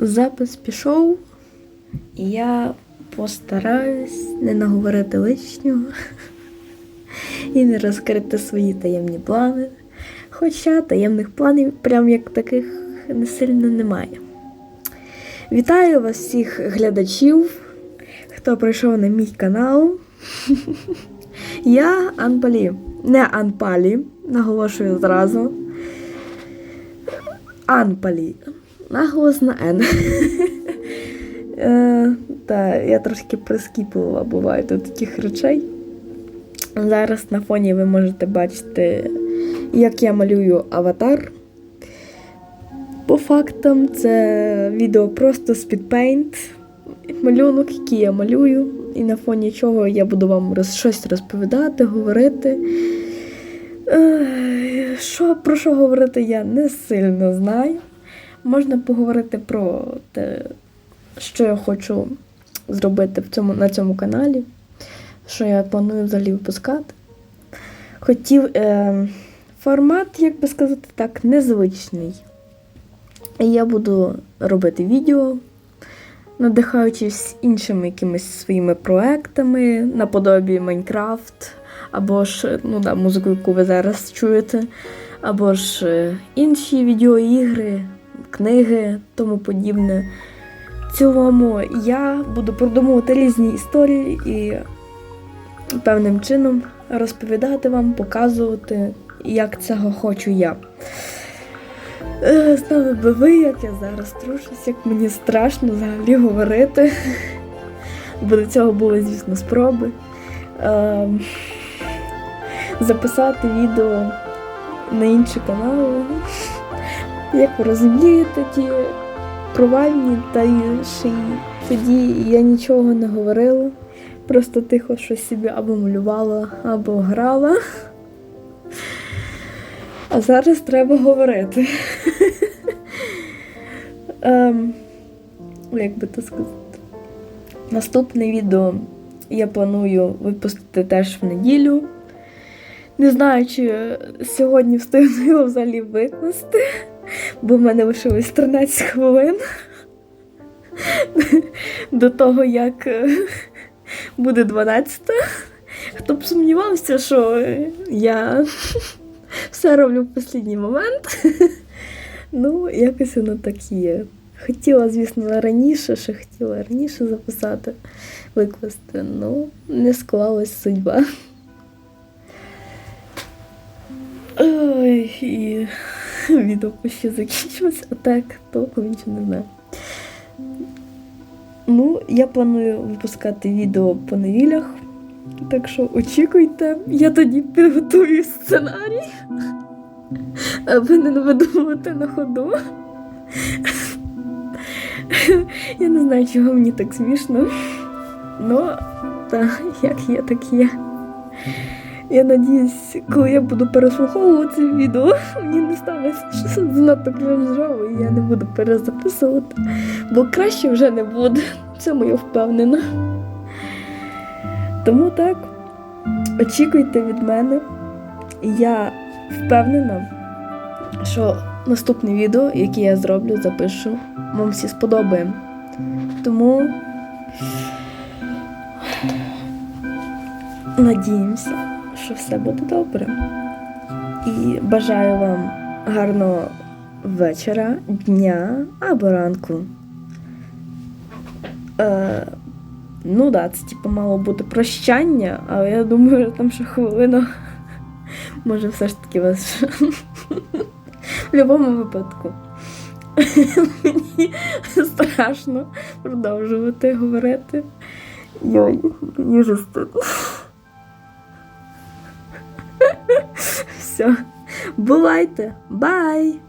запис пішов, і я постараюсь не наговорити лишнього і не розкрити свої таємні плани. Хоча таємних планів, прям як таких, не сильно немає. Вітаю вас всіх глядачів, хто прийшов на мій канал. Я Анпалі. Не Анпалі, наголошую зразу. Анпалі. Наголос на Н. Е, Та я трошки прискіпувала, буває до таких речей. Зараз на фоні ви можете бачити, як я малюю аватар. По фактам, це відео просто з Paint, малюнок, який я малюю, і на фоні чого я буду вам роз, щось розповідати, говорити. Е, Що, про що говорити, я не сильно знаю. Можна поговорити про те, що я хочу зробити в цьому, на цьому каналі, що я планую взагалі випускати. Хотів е, формат, як би сказати так, незвичний. Я буду робити відео, надихаючись іншими якимись своїми проектами, наподобі Майнкрафт, або ж ну, да, музику, яку ви зараз чуєте, або ж е, інші відеоігри, книги, тому подібне. В цілому я буду продумувати різні історії і певним чином розповідати вам, показувати, як цього хочу я. Е, Знали би ви, як я зараз трушусь, як мені страшно взагалі говорити. Бо до цього були, звісно, спроби. Ем, записати відео на інші канали. Як ви розумієте, ті провальні та й тоді я нічого не говорила. Просто тихо щось собі або малювала, або грала. А зараз треба говорити. Ем, як би то сказати? Наступне відео я планую випустити теж в неділю. Не знаю, чи сьогодні встигну його взагалі викласти, бо в мене лишилось 13 хвилин до того, як е, буде 12. Хто б сумнівався, що я все роблю в останній момент. Ну, якось воно так є. Хотіла, звісно, раніше, ще хотіла раніше записати, викласти, ну, не склалась судьба. Ой, і відео ще закінчилось, а так толком нічого не знаю. Ну, я планую випускати відео по неділях, так що очікуйте, я тоді підготую сценарій, аби не видумувати на ходу. Я не знаю, чого мені так смішно. Ну, так, як є, так є. Я надіюсь, коли я буду переслуховувати це відео, мені не стане занадто кринжово, і я не буду перезаписувати. Бо краще вже не буде. Це моя впевнена. Тому так, очікуйте від мене. Я впевнена, що наступне відео, яке я зроблю, запишу, вам всі сподобає. Тому надіємося, що все буде добре. І бажаю вам гарного вечора, дня або ранку. Е, ну да, це типу мало бути прощання, але я думаю, що там ще хвилина. Може, все ж таки вас. В будь-якому випадку. Мені страшно продовжувати говорити. Йой, мені вже стидно. Все. Бувайте! Бай!